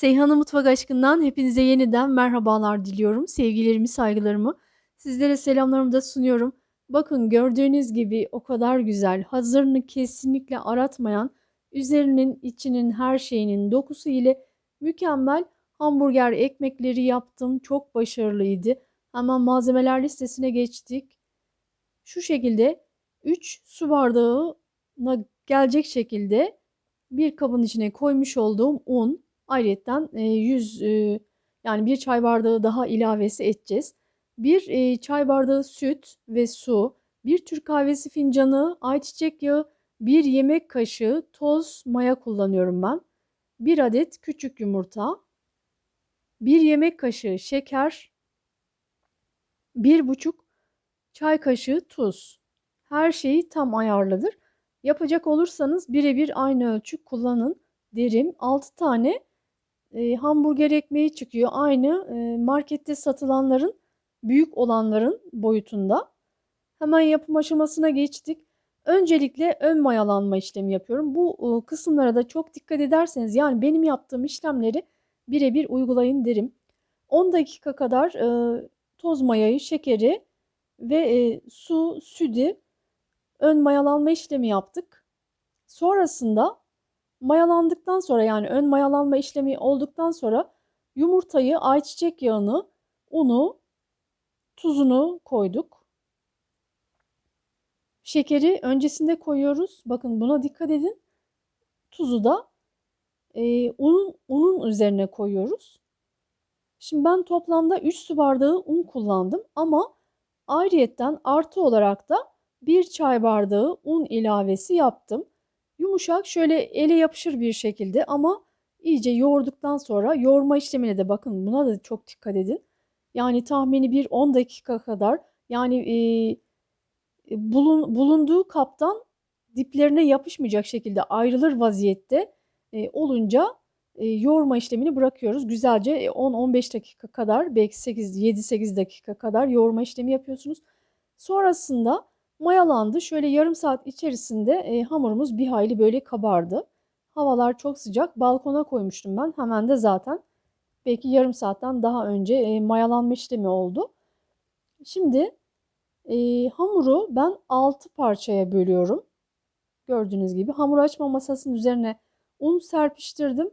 Seyhan'ın Mutfak Aşkı'ndan hepinize yeniden merhabalar diliyorum. Sevgilerimi, saygılarımı sizlere selamlarımı da sunuyorum. Bakın gördüğünüz gibi o kadar güzel, hazırını kesinlikle aratmayan, üzerinin içinin her şeyinin dokusu ile mükemmel hamburger ekmekleri yaptım. Çok başarılıydı. Hemen malzemeler listesine geçtik. Şu şekilde 3 su bardağına gelecek şekilde bir kabın içine koymuş olduğum un, ayrıca 100 e, yani bir çay bardağı daha ilavesi edeceğiz. Bir çay bardağı süt ve su, bir Türk kahvesi fincanı, ayçiçek yağı, bir yemek kaşığı toz maya kullanıyorum ben. Bir adet küçük yumurta, bir yemek kaşığı şeker, bir buçuk çay kaşığı tuz. Her şeyi tam ayarlıdır. Yapacak olursanız birebir aynı ölçü kullanın derim. 6 tane e, hamburger ekmeği çıkıyor. Aynı e, markette satılanların büyük olanların boyutunda. Hemen yapım aşamasına geçtik. Öncelikle ön mayalanma işlemi yapıyorum. Bu e, kısımlara da çok dikkat ederseniz yani benim yaptığım işlemleri birebir uygulayın derim. 10 dakika kadar e, toz mayayı, şekeri ve e, su, südü ön mayalanma işlemi yaptık. Sonrasında mayalandıktan sonra yani ön mayalanma işlemi olduktan sonra yumurtayı, ayçiçek yağını, unu, tuzunu koyduk. Şekeri öncesinde koyuyoruz. Bakın buna dikkat edin. Tuzu da e, unun, unun üzerine koyuyoruz. Şimdi ben toplamda 3 su bardağı un kullandım ama ayrıyetten artı olarak da 1 çay bardağı un ilavesi yaptım. Yumuşak şöyle ele yapışır bir şekilde ama iyice yoğurduktan sonra yoğurma işlemine de bakın buna da çok dikkat edin. Yani tahmini bir 10 dakika kadar yani e, bulun, bulunduğu kaptan diplerine yapışmayacak şekilde ayrılır vaziyette e, olunca e, yoğurma işlemini bırakıyoruz. Güzelce 10-15 dakika kadar belki 8-7-8 dakika kadar yoğurma işlemi yapıyorsunuz. Sonrasında mayalandı. Şöyle yarım saat içerisinde e, hamurumuz bir hayli böyle kabardı. Havalar çok sıcak. Balkona koymuştum ben. Hemen de zaten belki yarım saatten daha önce e, mayalanma işlemi oldu. Şimdi e, hamuru ben 6 parçaya bölüyorum. Gördüğünüz gibi hamur açma masasının üzerine un serpiştirdim.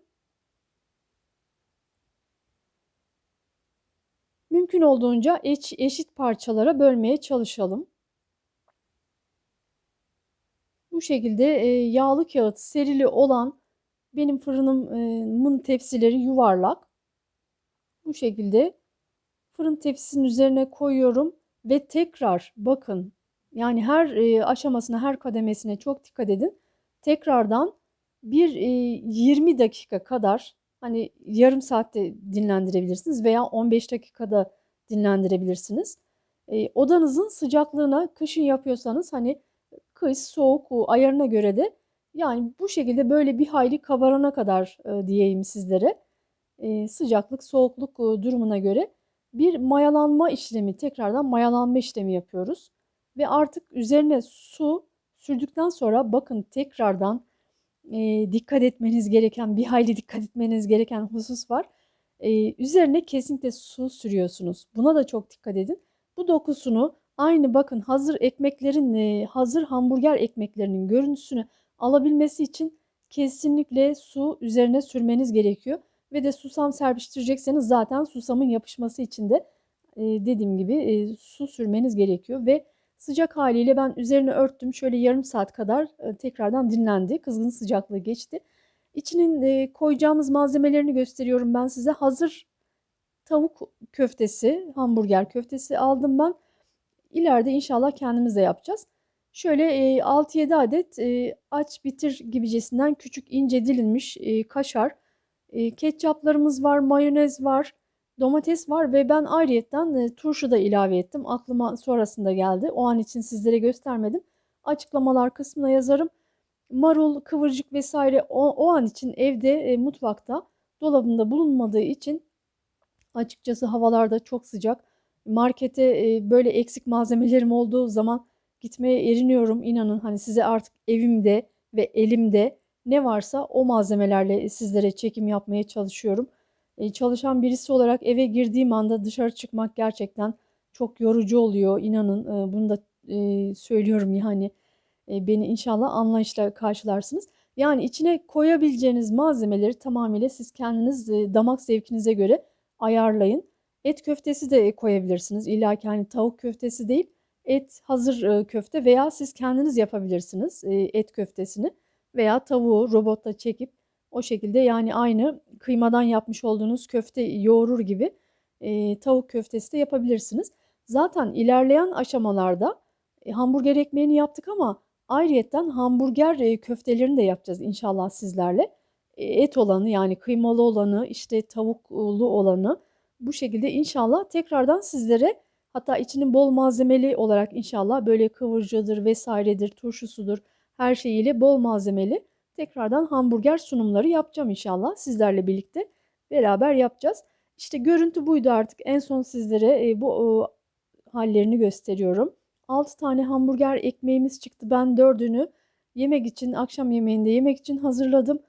Mümkün olduğunca eş, eşit parçalara bölmeye çalışalım. Bu şekilde e, yağlı kağıt serili olan benim fırınımın tepsileri yuvarlak. Bu şekilde fırın tepsisinin üzerine koyuyorum ve tekrar bakın yani her e, aşamasına her kademesine çok dikkat edin. Tekrardan bir e, 20 dakika kadar hani yarım saatte dinlendirebilirsiniz veya 15 dakikada dinlendirebilirsiniz. E, odanızın sıcaklığına kışın yapıyorsanız hani kış, soğuk ayarına göre de yani bu şekilde böyle bir hayli kabarana kadar e, diyeyim sizlere e, sıcaklık, soğukluk e, durumuna göre bir mayalanma işlemi, tekrardan mayalanma işlemi yapıyoruz. Ve artık üzerine su sürdükten sonra bakın tekrardan e, dikkat etmeniz gereken, bir hayli dikkat etmeniz gereken husus var. E, üzerine kesinlikle su sürüyorsunuz. Buna da çok dikkat edin. Bu dokusunu Aynı bakın hazır ekmeklerin, e, hazır hamburger ekmeklerinin görüntüsünü alabilmesi için kesinlikle su üzerine sürmeniz gerekiyor. Ve de susam serpiştirecekseniz zaten susamın yapışması için de e, dediğim gibi e, su sürmeniz gerekiyor. Ve sıcak haliyle ben üzerine örttüm. Şöyle yarım saat kadar tekrardan dinlendi. Kızgın sıcaklığı geçti. İçinin koyacağımız malzemelerini gösteriyorum ben size. Hazır tavuk köftesi, hamburger köftesi aldım ben. İleride inşallah kendimiz de yapacağız. Şöyle 6-7 adet aç bitir gibicesinden küçük ince dilinmiş kaşar, ketçaplarımız var, mayonez var, domates var ve ben ayrıyetten turşu da ilave ettim. Aklıma sonrasında geldi. O an için sizlere göstermedim. Açıklamalar kısmına yazarım. Marul, kıvırcık vesaire o, o an için evde, mutfakta, dolabında bulunmadığı için açıkçası havalarda çok sıcak markete e, böyle eksik malzemelerim olduğu zaman gitmeye eriniyorum. İnanın hani size artık evimde ve elimde ne varsa o malzemelerle sizlere çekim yapmaya çalışıyorum. E, çalışan birisi olarak eve girdiğim anda dışarı çıkmak gerçekten çok yorucu oluyor. İnanın e, bunu da e, söylüyorum yani. E, beni inşallah anlayışla karşılarsınız. Yani içine koyabileceğiniz malzemeleri tamamıyla siz kendiniz e, damak zevkinize göre ayarlayın. Et köftesi de koyabilirsiniz. İlla ki hani tavuk köftesi değil, et hazır e, köfte veya siz kendiniz yapabilirsiniz e, et köftesini veya tavuğu robotta çekip o şekilde yani aynı kıymadan yapmış olduğunuz köfte yoğurur gibi e, tavuk köftesi de yapabilirsiniz. Zaten ilerleyen aşamalarda e, hamburger ekmeğini yaptık ama ayrıyetten hamburger e, köftelerini de yapacağız inşallah sizlerle. E, et olanı yani kıymalı olanı işte tavuklu olanı bu şekilde inşallah tekrardan sizlere hatta içinin bol malzemeli olarak inşallah böyle kıvırcıdır vesairedir turşusudur her şeyiyle bol malzemeli tekrardan hamburger sunumları yapacağım inşallah sizlerle birlikte beraber yapacağız. İşte görüntü buydu artık en son sizlere e, bu hallerini gösteriyorum. 6 tane hamburger ekmeğimiz çıktı. Ben 4'ünü yemek için, akşam yemeğinde yemek için hazırladım.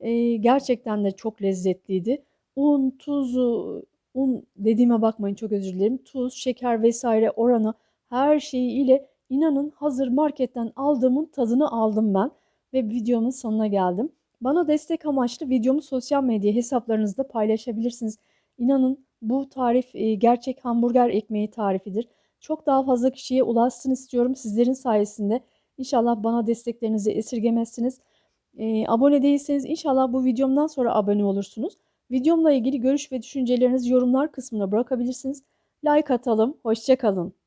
Ee, gerçekten de çok lezzetliydi. Un, tuzu, un dediğime bakmayın çok özür dilerim. Tuz, şeker vesaire oranı her şeyi ile inanın hazır marketten aldığımın tadını aldım ben ve videomun sonuna geldim. Bana destek amaçlı videomu sosyal medya hesaplarınızda paylaşabilirsiniz. İnanın bu tarif e, gerçek hamburger ekmeği tarifidir. Çok daha fazla kişiye ulaşsın istiyorum sizlerin sayesinde. İnşallah bana desteklerinizi esirgemezsiniz. E, abone değilseniz inşallah bu videomdan sonra abone olursunuz. Videomla ilgili görüş ve düşüncelerinizi yorumlar kısmına bırakabilirsiniz. Like atalım. Hoşçakalın.